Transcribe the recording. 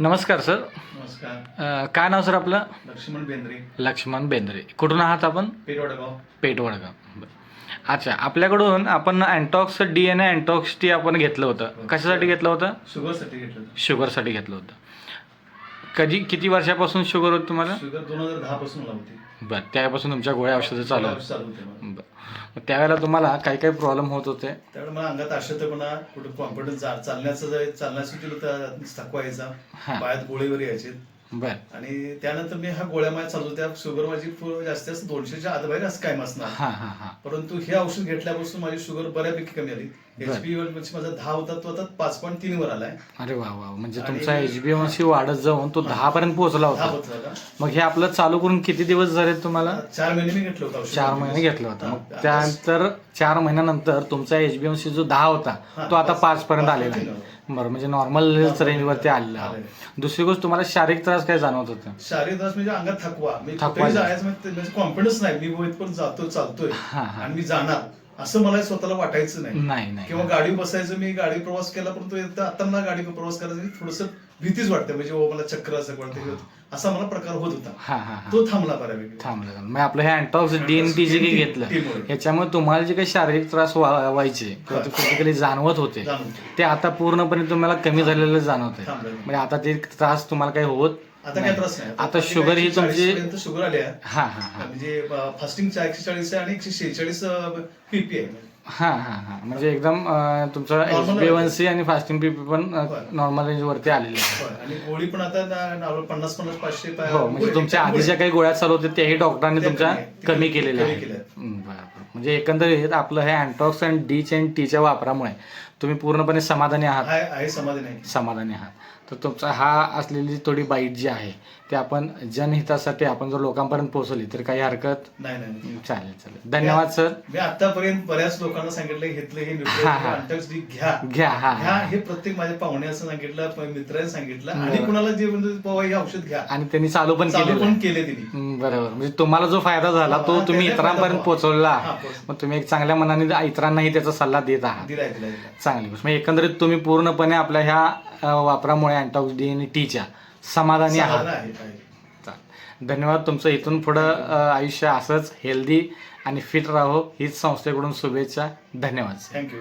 नमस्कार सर. नमस्कार. अ, काय नाव सर आपलं? लक्ष्मण बेंद्रे. लक्ष्मण बेंद्रे. कुठून आहात आपण? पेटवाडगाव. पेट वडगाव बरं. अच्छा आपल्याकडून आपण अँटॉक्स डी एन ए अँटॉक्स टी आपण घेतलं होतं. कशासाठी घेतलं होतं? शुगरसाठी घेतलं होतं. शुगरसाठी घेतलं होतं. कधी किती वर्षापासून शुगर होती तुम्हाला? शुगर दोन हजार दहा पासून मला होती. बरं त्यापासून तुमच्या गोळ्या औषधं चालू आहेत. चालू होते मला. बरं. मग त्यावेळेला तुम्हाला काही काही प्रॉब्लेम होत होते? त्यावेळेला मला अंगात अशक्तपणा कुठं कॉन्फिडन्स चालण्याचं जर- चालण्यासाठी होता थकवा यायचा हा. पायात गोळीवर यायचे बरं. आणि त्यानंतर मी ह्या गोळ्या माझ्या चालू होत्या. शुगर माझी जास्तीत जास्त दोनशेच्या आत बाहेर असं काय असणार हां हां हां. परंतु हे औषध घेतल्यापासून माझी शुगर बऱ्यापैकी कमी आली. बरं. एच पी माझा दहा होता तो आता पाच पॉईंट तीन वर आलाय. अरे वा वा. म्हणजे आणि- तुमचा एच बी सी वाढत जाऊन तो दहा पर्यंत पोहोचला दहा होता. मग हे आपलं चालू करून किती दिवस झाले तुम्हाला? चार महिने मी घेतलं होतं औषध. चार महिने घेतलं होतं. हा. मग त्यानंतर चार महिन्यानंतर तुमचा एच बी सी जो दहा होता हा, तो आता पाच- पाच पर्यंत पाच आलेला पर्यंत आहे. बरं म्हणजे नॉर्मल रेंजवरती आलेला आहे. आलेलं. दुसरी गोष्ट तुम्हाला शारीरिक त्रास काय जाणवत होतं. शारीरिक त्रास म्हणजे अंगात थकवा. मी थकवा कुठेही. जायचं म्हणजे म्हणजे कॉन्फिडन्स नाही. मी वहीत पण जातो चालतोय. हा, हा. आणि मी जाणार. असं मला स्वतःला वाटायचं नाही. नाही नाही किंवा गाडी बसायचं मी गाडी प्रवास केला परंतु एकदा आता मला गाडी प्रवास करायचा थोडस भीतीच वाटते. म्हणजे ओ मला चक्र असं वाटते असा मला प्रकार होत होता. हा हा हा. तो थांबला बऱ्यापैकी. थांबलं थांबलं. मग आपलं हे अँटॉक्स डी एन टी जे काही घेतलं. याच्यामुळे तुम्हाला जे काही शारीरिक त्रास व्हा- व्हायचे किंवा ते फिजिकली जाणवत होते जाणवत. ते आता पूर्णपणे तुम्हाला कमी झालेलं जाणवत आहे थांबलं. म्हणजे आता ते त्रास तुम्हाला काही होत आता काय त्रास नाही आता शुगर ही तुमची शुगर आली आहे. हा हा हा. म्हणजे फास्टिंग एकशे चाळीस आहे आणि एकशे शेहेचाळीस पीपी आहे. हा हा हा. म्हणजे एकदम तुमचं Normal H B one C आणि फास्टिंग पीपी पण. नॉर्मल रेंज वरती आलेले आहे. आणि गोळी पण आता पन्नास पन्नास पाचशे हो म्हणजे तुमच्या आधी ज्या काही गोळ्या चालू होत्या त्याही डॉक्टरांनी तुमच्या कमी केलेल्या आहेत. हं. म्हणजे एकंदरीत आपलं हे अँटॉक्स अँड डीच अँड टीच्या वापरामुळे तुम्ही पूर्णपणे समाधानी आहात? समाधानी आहात. तर तुमचा हा असलेली थोडी बाईट जी आहे ते आपण जनहितासाठी आपण जर लोकांपर्यंत पोहोचवली तर काही हरकत नाही नाही नाही. चालेल चालेल. धन्यवाद सर. मी आतापर्यंत बऱ्याच लोकांना सांगितलं घेतलं हे हा, हा. घ्या. घ्या हा घ्या हा. हे प्रत्येक माझ्या पाहुण्याचं सांगितलं प- मित्रांनी सांगितलं आणि बरं. कुणाला जे म्हणजे बाबा हे औषध घ्या. आणि त्यांनी चालू पण चालू केलेलं पण आहे. केले तिने बरोबर. म्हणजे तुम्हाला जो फायदा झाला तो हा, तुम्ही इतरांपर्यंत फायदा पोहोचवला. हा, मग तुम्ही एक चांगल्या मनाने इतरांनाही त्याचा सल्ला देत आहात. दिलाय दिलाय दिलाय. चांगली गोष्ट. म्हणजे एकंदरीत तुम्ही पूर्णपणे आपल्या ह्या अ, वापरामुळे अँटॉक्स डी आणि टीच्या समाधानी आहात. चालेल. धन्यवाद तुमचं इथून पुढं आयुष्य असंच हेल्दी आणि फिट राहो. हीच संस्थेकडून शुभेच्छा. धन्यवाद. थँक्यू